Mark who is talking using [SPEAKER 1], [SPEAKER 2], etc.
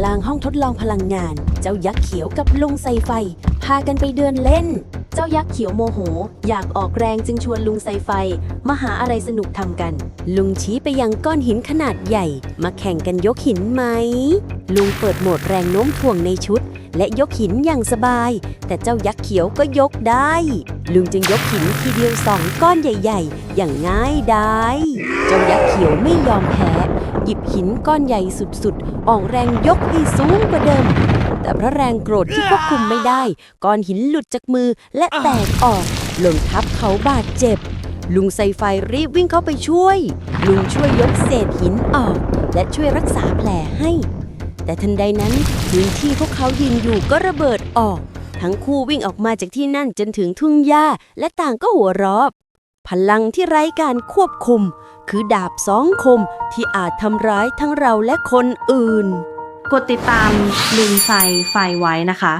[SPEAKER 1] กลางห้องทดลองพลังงาน เจ้ายักษ์เขียวกับลุงไซไฟ พากันไปเดินเล่น เจ้ายักษ์เขียวโมโห อยากออกแรงจึงชวนลุงไซไฟ มาหาอะไรสนุกทำกัน ลุงชี้ไปยังก้อนหินขนาดใหญ่ มาแข่งกันยกหินไหม ลุงเปิดโหมดแรงโน้มถ่วงในชุด และยกหินอย่างสบาย แต่เจ้ายักษ์เขียวก็ยกได้ ลุงจึงยกหินทีเดียวสองก้อนใหญ่ ๆ อย่างง่ายดายเจ้ายักษ์เขียวไม่ยอมแพ้ หยิบหินก้อนใหญ่สุดๆ ออกแรงยกให้สูงกว่าเดิม แต่เพราะแรงโกรธที่ควบคุมไม่ได้ ก้อนหินหลุดจากมือและแตกออกหล่นทับเขาบาดเจ็บ ลุงไซไฟรีบวิ่งเข้าไปช่วย ลุงช่วยยกเศษหินออก และช่วยรักษาแผลให้ แต่ทันใดนั้นพื้นที่พวกเขายืนอยู่ก็ระเบิดออก ทั้งคู่วิ่งออกมาจากที่นั่นจนถึงทุ่งหญ้าและต่างก็หัวเราะ พลังที่ไร้การควบคุม คือดาบสองคมที่อาจทำร้ายทั้งเราและคนอื่น
[SPEAKER 2] กดติดตามลุงไฟไฟไว้นะคะ